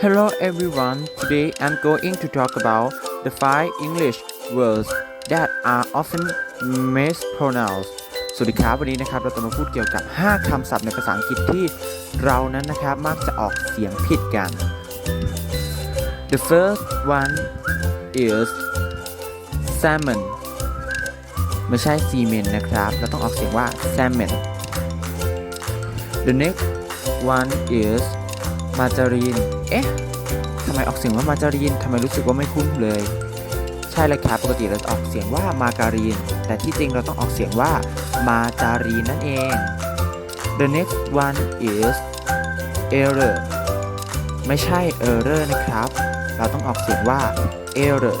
Hello everyone. Today I'm going to talk about the five English words that are often mispronounced สวัสดีครับวันนี้นะครับเราจะมาพูดเกี่ยวกับ 5 คำศัพท์ในภาษาอังกฤษที่เรานั้นนะครับมักจะออกเสียงผิดกัน The first one is salmon ไม่ใช่ซีเมนนะครับ เราต้องออกเสียงว่า salmon The next one is มาจารีนเอ๊ะทำไมออกเสียงว่ามาจารีนทำไมรู้สึกว่าไม่คุ้นเลย ใช่เลยครับ ปกติเราจะออกเสียงว่ามาการีนแต่ที่จริงเราต้องออกเสียงว่ามาจารีนนั่นเอง The next one is error ไม่ใช่ error นะครับ เราต้องออกเสียงว่า error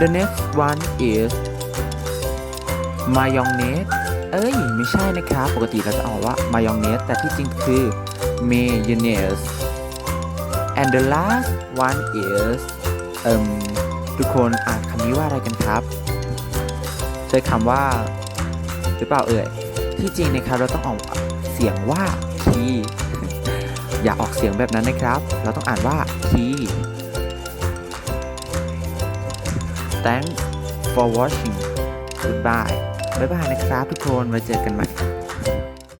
The next one is mayonnaise เอ้ย ไม่ใช่นะครับ ปกติเราจะออกว่า mayonnaise แต่ที่จริงคือ mayonnaise and the last one is เอิ่มทุกคนอ่านคำนี้ว่าอะไรกันครับ ใช้คำว่า หรือเปล่าเอ่ย ที่จริงนะครับเราต้องออกเสียงว่า key อย่าออกเสียงแบบนั้นนะครับ เราต้องอ่านว่า key thanks for watching goodbye บ๊ายบายนะครับทุกคน ไว้เจอกันใหม่